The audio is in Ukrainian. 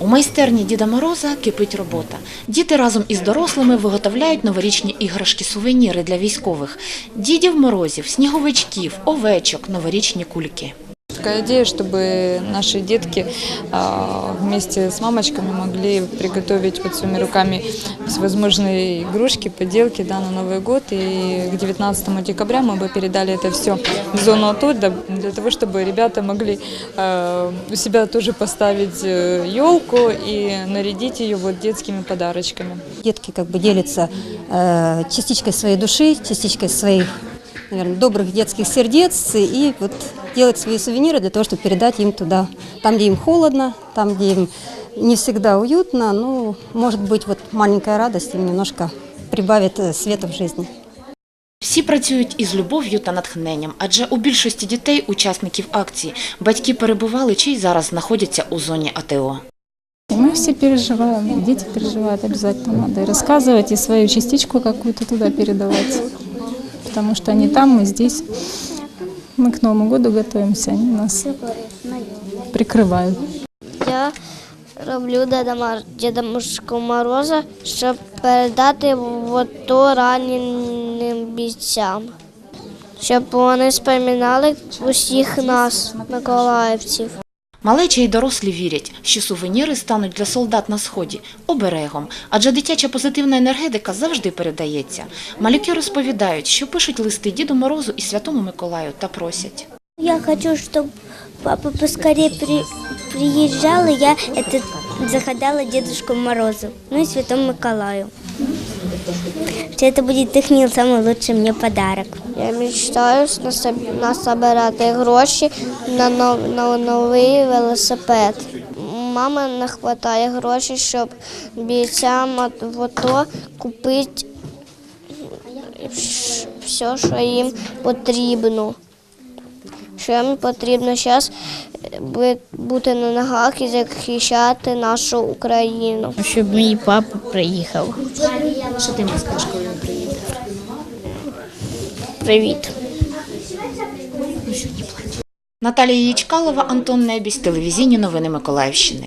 У майстерні Діда Мороза кипить робота. Діти разом із дорослими виготовляють новорічні іграшки-сувеніри для військових. Дідів морозів, сніговичків, овечок, новорічні кульки Такая идея, чтобы наши детки а, вместе с мамочками могли приготовить вот своими руками всевозможные игрушки, поделки да, на Новый год. И к 19 декабря мы бы передали это все в зону АТО для, для того, чтобы ребята могли а, у себя тоже поставить елку и нарядить ее вот детскими подарочками. Детки как бы делятся э, частичкой своей души, частичкой своих, наверное, добрых детских сердец и вот делают свои сувениры для того, чтобы передать им туда, там, где им холодно, там, где им не всегда уютно, ну, может быть, вот маленькая радость им немножко прибавит э, света в жизни. Всі працюють із любов'ю та натхненням, адже у більшості дітей, учасників акції, батьки перебували чи й зараз знаходяться у зоні АТО. И мы все переживаем, и дети переживают обязательно. Надо и рассказывать, и свою частичку какую-то туда передавать. Потому что они там, мы здесь. Мы к Новому году готовимся, они нас прикрывают. Я роблю Деда Мар- Діда Мишку Мороза, щоб передати в АТО раненим бійцям. Щоб вони споминали усіх нас, миколаївців. Малечі й дорослі вірять, що сувеніри стануть для солдат на сході оберегом, адже дитяча позитивна енергетика завжди передається. Малюки розповідають, що пишуть листи Діду Морозу і Святому Миколаю та просять. Я хочу, чтобы папа поскорее при, приезжал, я это загадала Дедушку Морозу, ну и Святому Миколаю. Что это будет их самый лучший мне подарок. Я мечтаю насобирати гроші на новий велосипед. Мама не вистачає грошей, щоб бійцям в АТО купити все, що їм потрібно що їм потрібно зараз бути на ногах і захищати нашу Україну. щоб мій папа приїхав. Що ти мені скажеш, коли він приїде? Привіт. Наталія Ячкалова, Антон Небіс, телевізійні новини Миколаївщини.